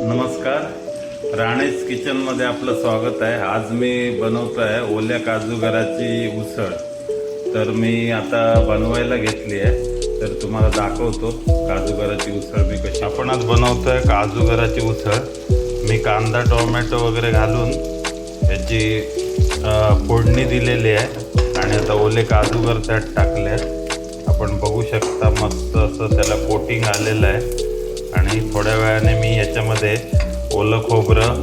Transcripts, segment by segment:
नमस्कार. राणेश किचनमध्ये आपलं स्वागत आहे. आज मी बनवतो आहे ओल्या काजूगराची उसळ. तर मी आता बनवायला घेतली आहे. तर तुम्हाला दाखवतो काजूगराची उसळ मी कशी आपण आज बनवतो आहे काजूगराची उसळ. मी कांदा टोमॅटो वगैरे घालून याची फोडणी दिलेली आहे. आणि आता ओले काजूगर त्यात टाकले आहेत. आपण बघू शकता मस्त असं त्याला कोटिंग आलेलं आहे. आणि थोड्या वेळाने मी याच्यामध्ये ओलं खोबरं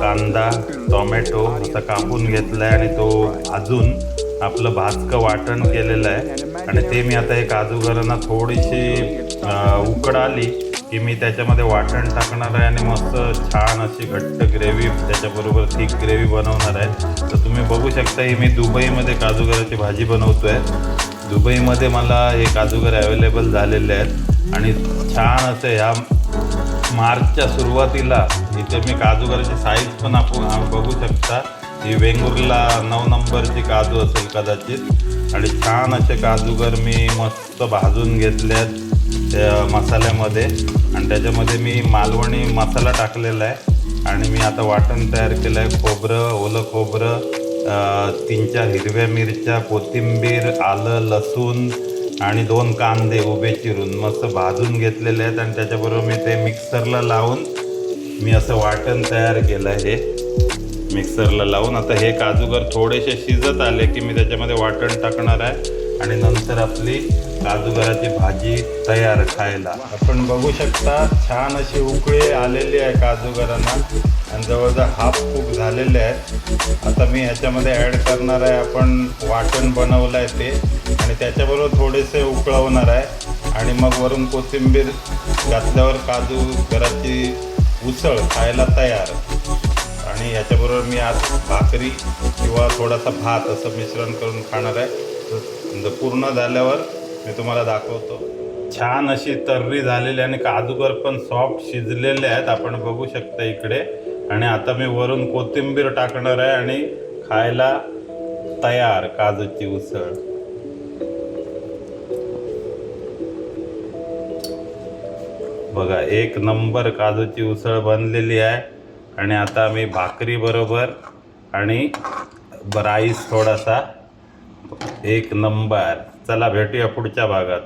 कांदा टोमॅटो असं कापून घेतला आहे आणि तो भाजून आपलं भाजकं वाटण केलेलं आहे. आणि ते मी आता हे आजूगरांना थोडीशी उकड आली की मी त्याच्यामध्ये वाटण टाकणार आहे आणि मस्त छान अशी घट्ट ग्रेव्ही त्याच्याबरोबर थिक ग्रेव्ही बनवणार आहे. तर तुम्ही बघू शकता ही मी दुबईमध्ये काजूगराची भाजी बनवतो आहे दुबईमध्ये मला हे काजूगर अवेलेबल झालेले आहेत. आणि छान असं ह्या मार्चच्या सुरुवातीला इथे मी काजूगराची साईज पण आपण बघू शकता. ही वेंगुर्ला नऊ नंबरची काजू असेल कदाचित. आणि छान असे काजूगर मी मस्त भाजून घेतले आहेत त्या मसाल्यामध्ये. आणि त्याच्यामध्ये मी मालवणी मसाला टाकलेला आहे. आणि मी आता वाटण तयार केलं आहे खोबरं ओलं खोबरं तीन चार हिरव्या मिरच्या कोथिंबीर आलं लसूण आणि दोन कांदे उभे चिरून मस्त भाजून घेतलेले आहेत आणि त्याच्याबरोबर मी ते मिक्सरला लावून मी असं वाटण तयार केलं आहे. हे मिक्सरला लावून. आता हे काजूगर थोडेसे शिजत आले की मी त्याच्यामध्ये वाटण टाकणार आहे. आणि नंतर आपली काजूगराची भाजी तयार खायला. आपण बघू शकता छान अशी उकळी आलेली आहे काजूगरांना आणि जवळजवळ हाफ कुक झालेले आहेत आता मी ह्याच्यामध्ये ॲड करणार आहे आपण वाटण बनवलं आहे ते. आणि त्याच्याबरोबर थोडेसे उकळवणार आहे. आणि मग वरून कोथिंबीर घातल्यावर काजू घराची उसळ खायला तयार. आणि याच्याबरोबर मी आज भाकरी किंवा थोडासा भात असं मिश्रण करून खाणार आहे. तर पूर्ण झाल्यावर मी तुम्हाला दाखवतो. छान अशी तर्री झालेली आणि काजूगर पण सॉफ्ट शिजलेले आहेत. आपण बघू शकता इकडे. आणि आता मी वरून कोथिंबीर टाकणार आहे आणि खायला तयार काजूची उसळ. बघा एक नंबर काजूची उसळ बनलेली आहे. आणि आता मी भाकरी बरोबर आणि राईस थोडासा एक नंबर. चला भेटूया पुढच्या भागात.